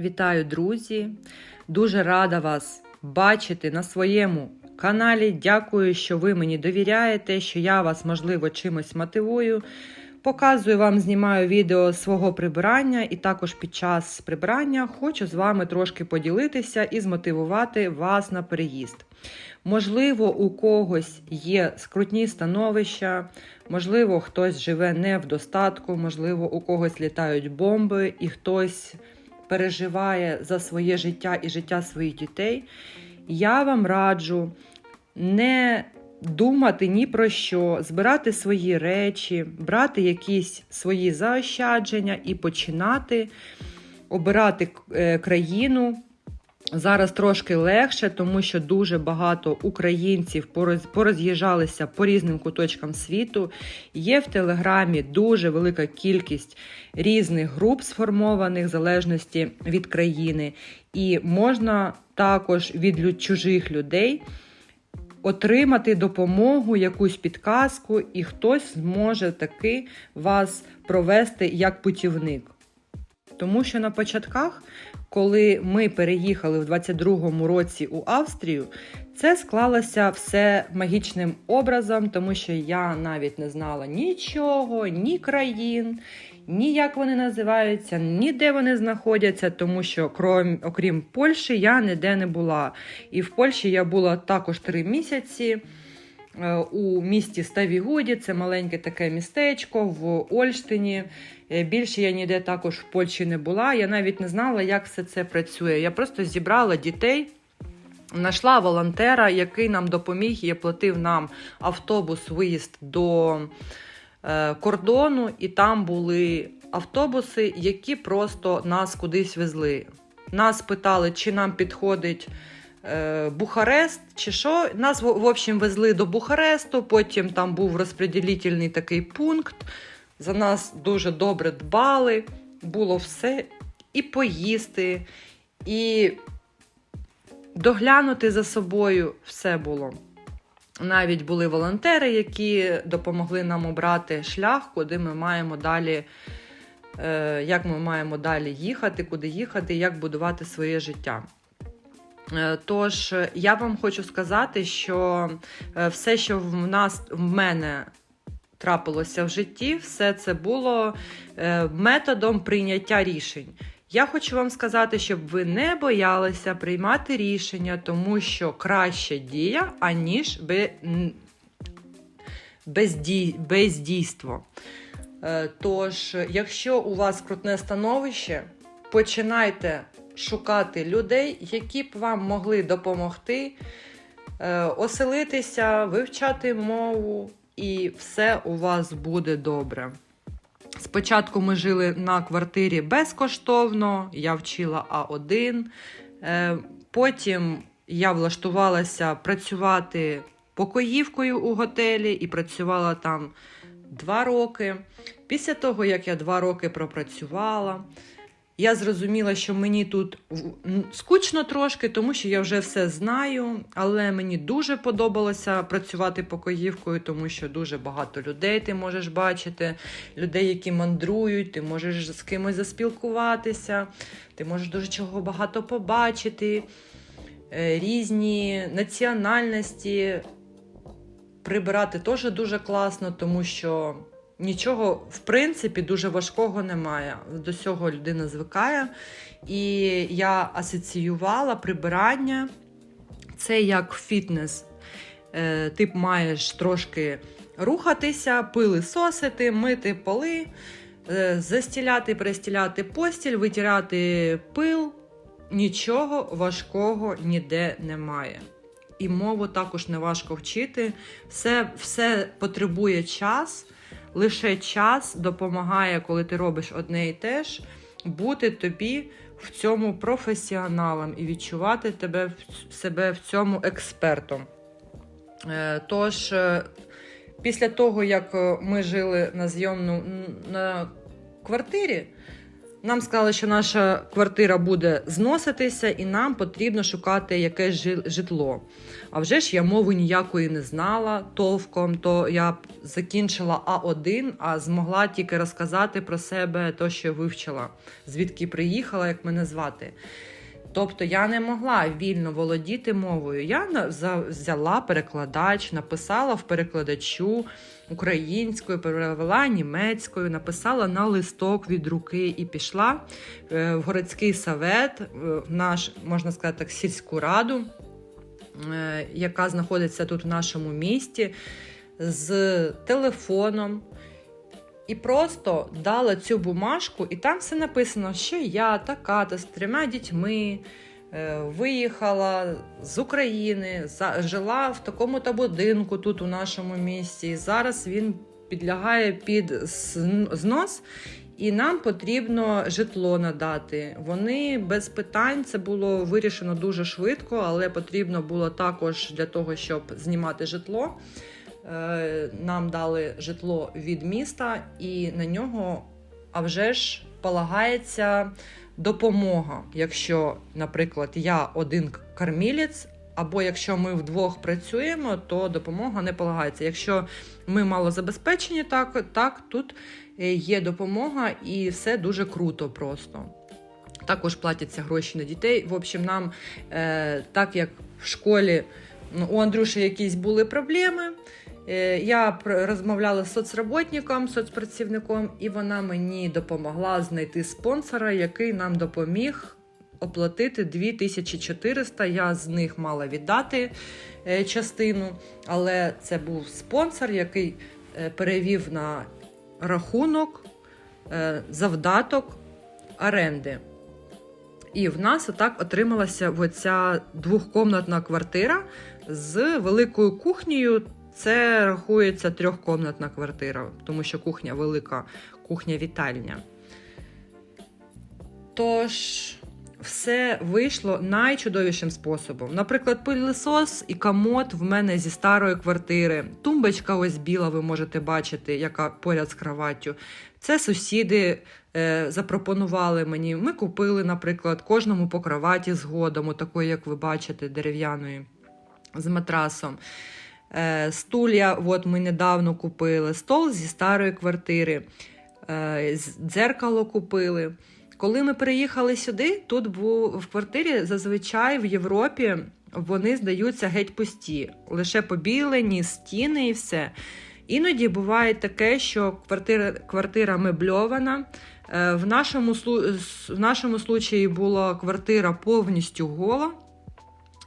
Вітаю, друзі! Дуже рада вас бачити на своєму каналі. Дякую, що ви мені довіряєте, що я вас, можливо, чимось мотивую. Показую вам, знімаю відео свого прибирання, і також під час прибирання хочу з вами трошки поділитися і змотивувати вас на переїзд. Можливо, у когось є скрутні становища, можливо, хтось живе не в достатку, можливо, у когось літають бомби, і хтось переживає за своє життя і життя своїх дітей. Я вам раджу не думати ні про що, збирати свої речі, брати якісь свої заощадження і починати обирати е, країну. Зараз трошки легше, тому що дуже багато українців пороз- пороз'їжджалися по різним куточкам світу. Є в Телеграмі дуже велика кількість різних груп сформованих в залежності від країни, і можна також від чужих людей отримати допомогу, якусь підказку, і хтось зможе таки вас провести як путівник. Тому що на початках, коли ми переїхали в 22-му році у Австрію, це склалося все магічним образом, тому що я навіть не знала нічого, ні країн, ні як вони називаються, ні де вони знаходяться, тому що крім, окрім Польщі я ніде не була. І в Польщі я була також три місяці. Е, У місті Ставігуді, це маленьке таке містечко в Ольштині. Е, Більше я ніде також в Польщі не була. Я навіть не знала, як все це працює. Я просто зібрала дітей, знайшла волонтера, який нам допоміг і платив нам автобус, виїзд до е, кордону, і там були автобуси, які просто нас кудись везли. Нас питали, чи нам підходить. Е, Бухарест чи що. Нас, в общем, везли до Бухаресту, потім там був розподілительний такий пункт. За нас дуже добре дбали, було все і поїсти, і доглянути за собою все було. Навіть були волонтери, які допомогли нам обрати шлях, куди ми маємо далі, е, як ми маємо далі їхати, куди їхати, як будувати своє життя. Е, Тож е, я вам хочу сказати, що е, все, що в нас в мене трапилося в житті, все це було методом прийняття рішень. Я хочу вам сказати, щоб ви не боялися приймати рішення, тому що краще дія, аніж бездій, бездійство. Тож, якщо у вас крутне становище, починайте шукати людей, які б вам могли допомогти е, оселитися, вивчати мову, і все у вас буде добре. Спочатку ми жили на квартирі безкоштовно, я вчила А1. Е, Потім я влаштувалася працювати покоївкою у готелі і працювала там два роки. Після того, як я два роки пропрацювала, я зрозуміла, що мені тут скучно трошки, тому що я вже все знаю, але мені дуже подобалося працювати покоївкою, тому що дуже багато людей ти можеш бачити, людей, які мандрують, ти можеш з кимось заспілкуватися, ти можеш дуже чого багато побачити, е, різні національності. Прибирати теж дуже класно, тому що нічого, в принципі, дуже важкого немає. До цього людина звикає. І я асоціювала прибирання це як фітнес. Е, Ти маєш трошки рухатися, пили сосити, мити поли, е, застіляти, перестіляти постіль, витирати пил. Нічого важкого ніде немає. І мову також не важко вчити. Все, все потребує час, лише час допомагає, коли ти робиш одне і те ж, бути тобі в цьому професіоналом і відчувати тебе, себе в цьому експертом. Е, Тож, е, після того, як е, ми жили на зйомну на квартирі, Нам сказали, що наша квартира буде зноситися, і нам потрібно шукати якесь житло. А вже ж я мови ніякої не знала товком, то я закінчила А1, а змогла тільки розказати про себе те, що вивчила, звідки приїхала, як мене звати. Тобто я не могла вільно володіти мовою. Я взяла перекладач, написала в перекладачу українською, перевела німецькою, написала на листок від руки і пішла е, в городський совет, е, в наш, можна сказати, так, сільську раду, е, яка знаходиться тут в нашому місті, з телефоном. І просто дала цю бумажку, і там все написано, що я така-то з трьома дітьми е, виїхала з України, жила в такому-то будинку тут у нашому місті. І зараз він підлягає під знос, і нам потрібно житло надати. Вони без питань це було вирішено дуже швидко, але потрібно було також для того, щоб знімати житло. Е, Нам дали житло від міста, і на нього, а вже ж, полагається допомога. Якщо, наприклад, я один кормілець, або якщо ми вдвох працюємо, то допомога не полагається. Якщо ми малозабезпечені, так, так тут е, є допомога, і все дуже круто просто. Також платяться гроші на дітей. В общем, нам, е, так як в школі ну, у Андрюші якісь були проблеми. Е, Я розмовляла з соцработником, соцпрацівником, і вона мені допомогла знайти спонсора, який нам допоміг оплатити 2400. Я з них мала віддати е, частину, але це був спонсор, який е, перевів на рахунок завдаток оренди. І в нас отак отрималася оця двохкомнатна квартира з великою кухнею. Це рахується трьохкомнатна квартира, тому що кухня велика, кухня-вітальня. Тож, все вийшло найчудовішим способом. Наприклад, пилісос і комод в мене зі старої квартири. Тумбочка ось біла, ви можете бачити, яка поряд з кроваттю. Це сусіди е, запропонували мені. Ми купили, наприклад, кожному по кроваті згодом, такої, як ви бачите, дерев'яної з матрасом. Е, стулья, от ми недавно купили, стол зі старої квартири, е, дзеркало купили. Коли ми переїхали сюди, тут був в квартирі зазвичай в Європі вони здаються геть пусті, лише побілені, стіни і все. Іноді буває таке, що квартира, квартира мебльована. Е, В нашому, в нашому случаї була квартира повністю гола,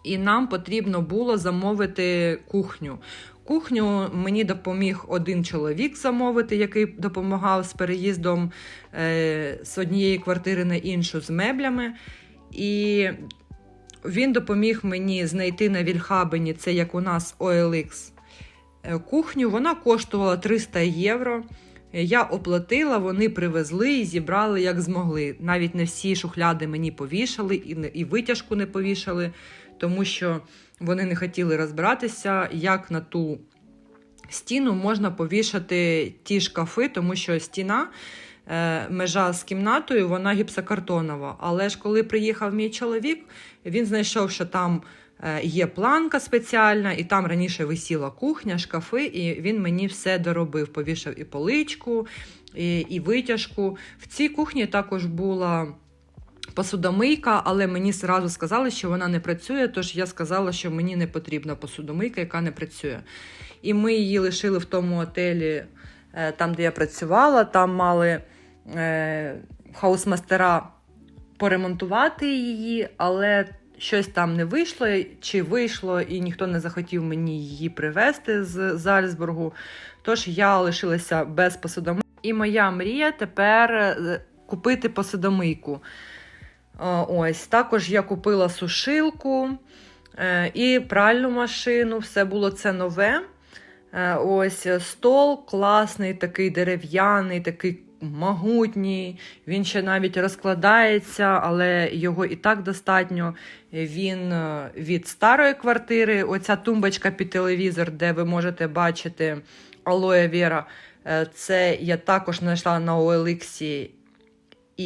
і нам потрібно було замовити кухню. Кухню мені допоміг один чоловік замовити, який допомагав з переїздом е, з однієї квартири на іншу з меблями. І він допоміг мені знайти на Вільхабені, це як у нас OLX, е, кухню. Вона коштувала 300 євро. Я оплатила, вони привезли і зібрали як змогли. Навіть не всі шухляди мені повішали і витяжку не повішали, тому що вони не хотіли розбиратися, як на ту стіну можна повішати ті шкафи, тому що стіна, е, межа з кімнатою, вона гіпсокартонова. Але ж коли приїхав мій чоловік, він знайшов, що там е, є планка спеціальна, і там раніше висіла кухня, шкафи, і він мені все доробив. Повішав і поличку, і, і витяжку. В цій кухні також була. Посудомийка, але мені зразу сказали, що вона не працює, тож я сказала, що мені не потрібна посудомийка, яка не працює. І ми її лишили в тому отелі, е, там, де я працювала. Там мали е, хаусмастера поремонтувати її, але щось там не вийшло, чи вийшло, і ніхто не захотів мені її привезти з Зальцбургу. Тож я лишилася без посудомийки. І моя мрія тепер е, купити посудомийку. Е, Ось також я купила сушилку е, і пральну машину. Все було це нове. Е, Ось стол класний, такий дерев'яний, такий могутній. Він ще навіть розкладається, але його і так достатньо. Він від старої квартири. Оця тумбочка під телевізор, де ви можете бачити алоє Вера. е, Це я також знайшла на OLX.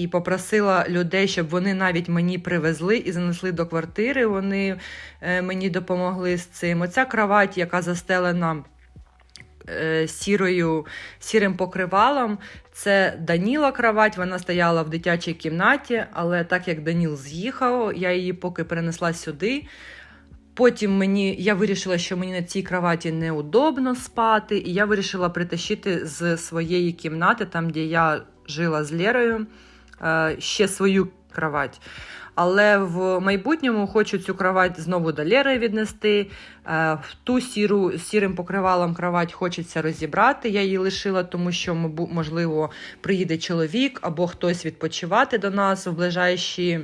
І попросила людей, щоб вони навіть мені привезли і занесли до квартири. Вони е, мені допомогли з цим. Оця кровать, яка застелена е, сірою, сірим покривалом. Це Даніла кровать, вона стояла в дитячій кімнаті, але так як Даніл з'їхав, я її поки перенесла сюди. Потім мені я вирішила, що мені на цій кроваті неудобно спати, і я вирішила притащити з своєї кімнати, там де я жила з Лерою, е, ще свою кровать. Але в майбутньому хочу цю кровать знову до Лєри віднести. Е, ту сіру з сірим покривалом кровать хочеться розібрати. Я її лишила, тому що, можливо, приїде чоловік або хтось відпочивати до нас в ближайші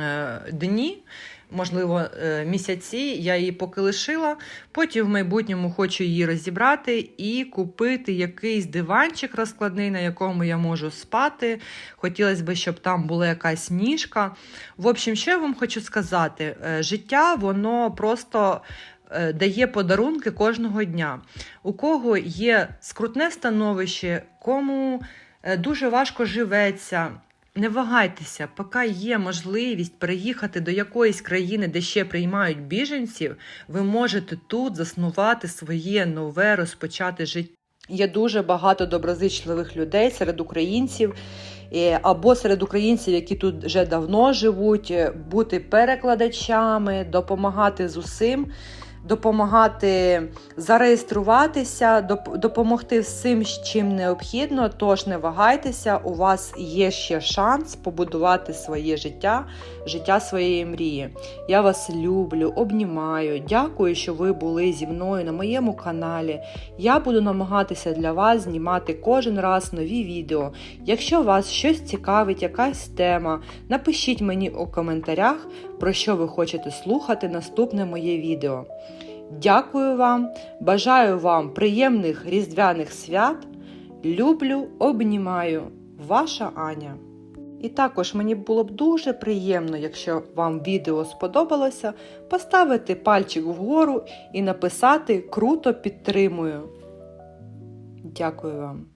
е, дні. Можливо, е, місяці я її поки лишила. Потім в майбутньому хочу її розібрати і купити якийсь диванчик розкладний, на якому я можу спати. Хотілося б, щоб там була якась ніжка. В общем, що я вам хочу сказати: Е, життя воно просто. е, Дає подарунки кожного дня. У кого є скрутне становище, кому дуже важко живеться. Не вагайтеся, поки є можливість переїхати до якоїсь країни, де ще приймають біженців, ви можете тут заснувати своє нове розпочати життя. Є дуже багато доброзичливих людей серед українців, е, або серед українців, які тут вже давно живуть, е, бути перекладачами, допомагати з усім, допомагати зареєструватися, допомогти всім, з чим необхідно. Тож не вагайтеся, у вас є ще шанс побудувати своє життя, життя своєї мрії. Я вас люблю, обнімаю. Дякую, що ви були зі мною на моєму каналі. Я буду намагатися для вас знімати кожен раз нові відео. Якщо вас щось цікавить, якась тема, напишіть мені у коментарях, про що ви хочете слухати наступне моє відео. Дякую вам, бажаю вам приємних різдвяних свят. Люблю, обнімаю. Ваша Аня. І також мені було б дуже приємно, якщо вам відео сподобалося, поставити пальчик вгору і написати Круто підтримую. Дякую вам.